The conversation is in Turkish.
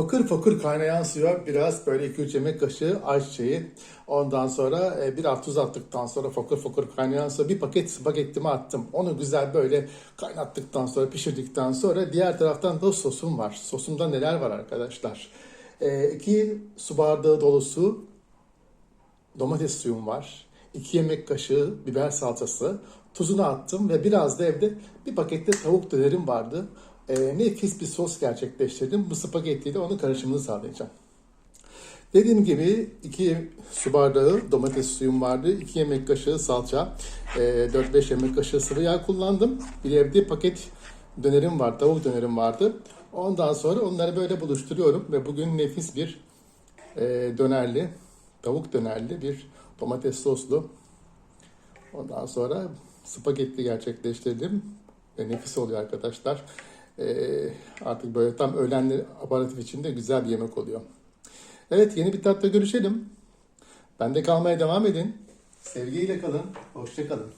Fakır fakır kaynayan suya biraz böyle 2-3 yemek kaşığı ayçiçeği. Ondan sonra e, biraz tuz attıktan sonra fakır fakır kaynayan suya bir paket spagettimi attım. Onu güzel böyle kaynattıktan sonra pişirdikten sonra diğer taraftan da sosum var. Sosumda neler var arkadaşlar? 2 su bardağı dolusu domates suyum var. 2 yemek kaşığı biber salçası. Tuzunu attım ve biraz da evde bir pakette tavuk dönerim vardı. Ee, nefis bir sos gerçekleştirdim. Bu spagettiyle onun karışımını sağlayacağım. Dediğim gibi 2 su bardağı domates suyum vardı. 2 yemek kaşığı salça, e, 4-5 yemek kaşığı sıvı yağ kullandım. Bir evde paket dönerim var, tavuk dönerim vardı. Ondan sonra onları böyle buluşturuyorum ve bugün nefis bir e, dönerli, tavuk dönerli bir domates soslu. Ondan sonra spagetti gerçekleştirdim ve nefis oluyor arkadaşlar. E, artık böyle tam öğlenli aparatif içinde güzel bir yemek oluyor. Evet yeni bir tatla görüşelim. Bende kalmaya devam edin. Sevgiyle kalın. Hoşça kalın.